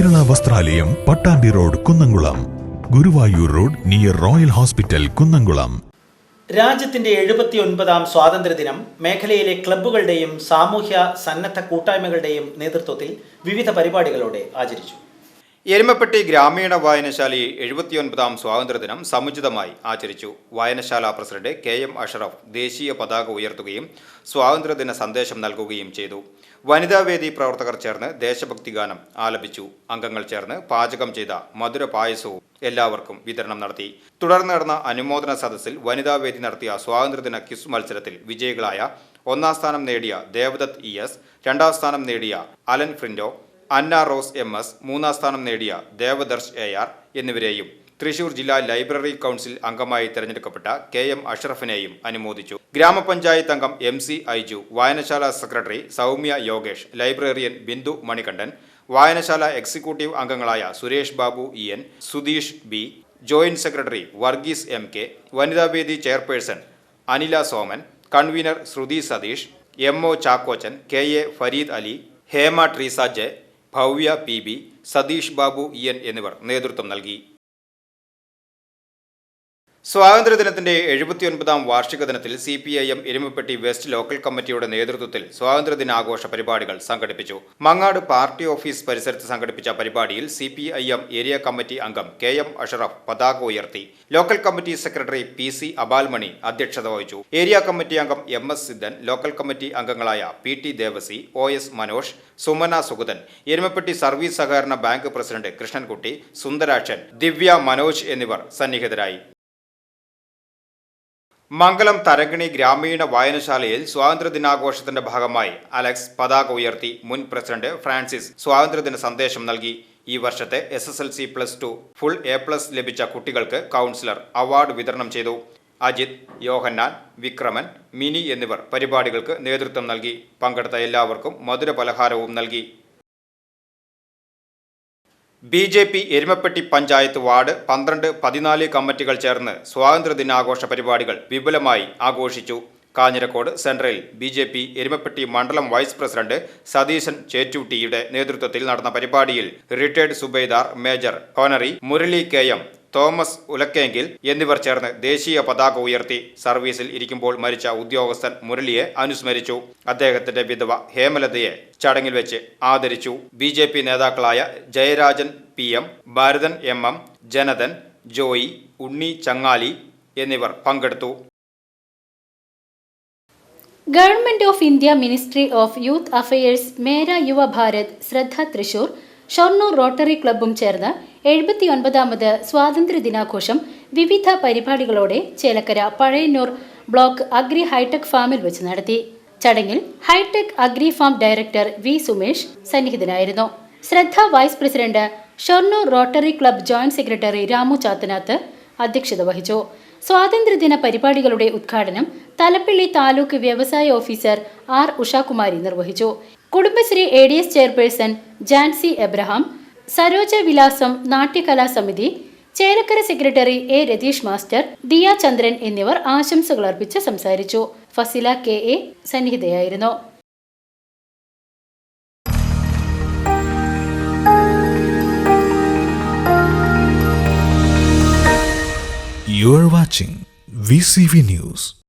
വസ്ത്രാലയം Pattambi road Kunnamkulam. Guruvayur road near royal hospital Kunnamkulam. രാജ്യത്തിന്റെ എഴുപത്തി ഒൻപതാം സ്വാതന്ത്ര്യദിനം മേഖലയിലെ ക്ലബ്ബുകളുടെയും സാമൂഹ്യ സന്നദ്ധ കൂട്ടായ്മകളുടെയും നേതൃത്വത്തിൽ വിവിധ പരിപാടികളോടെ ആചരിച്ചു. എരുമപ്പെട്ടി ഗ്രാമീണ വായനശാലയിൽ എഴുപത്തിയൊൻപതാം സ്വാതന്ത്ര്യദിനം സമുചിതമായി ആചരിച്ചു. വായനശാല പ്രസിഡന്റ് കെ എം അഷറഫ് ദേശീയ പതാക ഉയർത്തുകയും സ്വാതന്ത്ര്യദിന സന്ദേശം നൽകുകയും ചെയ്തു. വനിതാവേദി പ്രവർത്തകർ ചേർന്ന് ദേശഭക്തി ഗാനം ആലപിച്ചു. അംഗങ്ങൾ ചേർന്ന് പാചകം ചെയ്ത മധുര പായസവും എല്ലാവർക്കും വിതരണം നടത്തി. തുടർന്ന് നടന്ന അനുമോദന സദസ്സിൽ വനിതാവേദി നടത്തിയ സ്വാതന്ത്ര്യദിന ക്വിസ് മത്സരത്തിൽ വിജയികളായ ഒന്നാം സ്ഥാനം നേടിയ ദേവദത്ത് ഇ എസ് രണ്ടാം സ്ഥാനം നേടിയ Alan Frindo Anna Rose M S മൂന്നാം സ്ഥാനം നേടിയ ദേവദർശ് എ ആർ എന്നിവരെയും തൃശൂർ ജില്ലാ ലൈബ്രറി കൗൺസിൽ അംഗമായി തെരഞ്ഞെടുക്കപ്പെട്ട കെ എം അഷ്റഫിനെയും അനുമോദിച്ചു. ഗ്രാമപഞ്ചായത്ത് അംഗം എം സി ഐജു വായനശാല സെക്രട്ടറി സൗമ്യ യോഗേഷ് ലൈബ്രറിയൻ ബിന്ദു മണികണ്ഠൻ വായനശാല എക്സിക്യൂട്ടീവ് അംഗങ്ങളായ Suresh Babu E N Sudheesh B joint secretary Varghese M K Vanithavedi chairperson Anila Soman convener Sruthi Satheesh M O Chackochan K A Fareed Ali Hema Treesa J Bhavya P B Satheesh Babu E N എന്നിവർ നേതൃത്വം നൽകി. സ്വാതന്ത്ര്യദിനത്തിന്റെ എഴുപത്തിയൊൻപതാം വാർഷിക ദിനത്തിൽ C P I M Erumappetty west local കമ്മിറ്റിയുടെ നേതൃത്വത്തിൽ സ്വാതന്ത്ര്യദിനാഘോഷ പരിപാടികൾ സംഘടിപ്പിച്ചു. മങ്ങാട് പാർട്ടി ഓഫീസ് പരിസരത്ത് സംഘടിപ്പിച്ച പരിപാടിയിൽ C P I M area committee അംഗം കെ എം അഷറഫ് പതാക ഉയർത്തി. Local committee secretary P C Abalmani അധ്യക്ഷത വഹിച്ചു. ഏരിയ കമ്മിറ്റി അംഗം M S Siddhan local committee അംഗങ്ങളായ P T Devasi O S Manosh Sumana Sugathan Erumappetty service സഹകരണ bank president Krishnankutty Sundarakshan Divya Manoj എന്നിവർ സന്നിഹിതരായി. മംഗലം തരങ്കിണി ഗ്രാമീണ വായനശാലയിൽ സ്വാതന്ത്ര്യദിനാഘോഷത്തിന്റെ ഭാഗമായി അലക്സ് പതാക ഉയർത്തി മുൻ പ്രസിഡന്റ് ഫ്രാൻസിസ് സ്വാതന്ത്ര്യദിന സന്ദേശം നൽകി. ഈ വർഷത്തെ S S L C plus two full A plus ലഭിച്ച കുട്ടികൾക്ക് കൗൺസിലർ അവാർഡ് വിതരണം ചെയ്തു. അജിത് യോഹന്നാൻ വിക്രമൻ മിനി എന്നിവർ പരിപാടികൾക്ക് നേതൃത്വം നൽകി. പങ്കെടുത്ത എല്ലാവർക്കും മധുര പലഹാരവും നൽകി. B J P Erumapetty panchayat ward പന്ത്രണ്ട് പതിനാല് കമ്മിറ്റികൾ ചേർന്ന് സ്വാതന്ത്ര്യദിനാഘോഷ പരിപാടികൾ വിപുലമായി ആഘോഷിച്ചു. കാഞ്ഞിരക്കോട് സെൻട്രലിൽ ബി ജെ പി എരുമപ്പെട്ടി മണ്ഡലം വൈസ് പ്രസിഡന്റ് സതീശൻ ചേറ്റൂട്ടിയുടെ നേതൃത്വത്തിൽ നടന്ന പരിപാടിയിൽ retired subedar major honorary Murali K M Thomas Ulakkenkil എന്നിവർ ചേർന്ന് ദേശീയ പതാക ഉയർത്തി സർവീസിൽ ഇരിക്കുമ്പോൾ മരിച്ച ഉദ്യോഗസ്ഥൻ മുരളിയെ അനുസ്മരിച്ചു. അദ്ദേഹത്തിന്റെ വിധവ ഹേമലതയെ ചടങ്ങിൽ വെച്ച് ആദരിച്ചു. ബി ജെ പി നേതാക്കളായ Jayarajan P M Bharathan M M Janathan Joy Unni Changali എന്നിവർ പങ്കെടുത്തു. Government of India ministry of youth affairs Mera Yuvabharat Shraddha Thrissur Shoranur rotary ക്ലബ്ബും ചേർന്ന് എഴുപത്തിയൊൻപതാമത് സ്വാതന്ത്ര്യ ദിനാഘോഷം വിവിധ പരിപാടികളോടെ Chelakkara Pazhayannur block agri hi-tech ഫാമിൽ വെച്ച് നടത്തി. ചടങ്ങിൽ hi-tech agri farm director V Sumesh സന്നിഹിതനായിരുന്നു. Shraddha vice president Shoranur rotary club joint secretary Ramu Chathanath അധ്യക്ഷത വഹിച്ചു. സ്വാതന്ത്ര്യദിന പരിപാടികളുടെ ഉദ്ഘാടനം തലപ്പള്ളി താലൂക്ക് വ്യവസായ ഓഫീസർ ആർ ഉഷാകുമാരി നിർവഹിച്ചു. Kudumbashree A D S chairperson Jancy Abraham Saroja Vilasam Natyakala Samithi Chelakkara secretary A Ratheesh master Diya Chandran എന്നിവർ ആശംസകൾ അർപ്പിച്ച് സംസാരിച്ചു ഫസില കെ എ സന്നിഹിതയായിരുന്നു You are watching VCV News.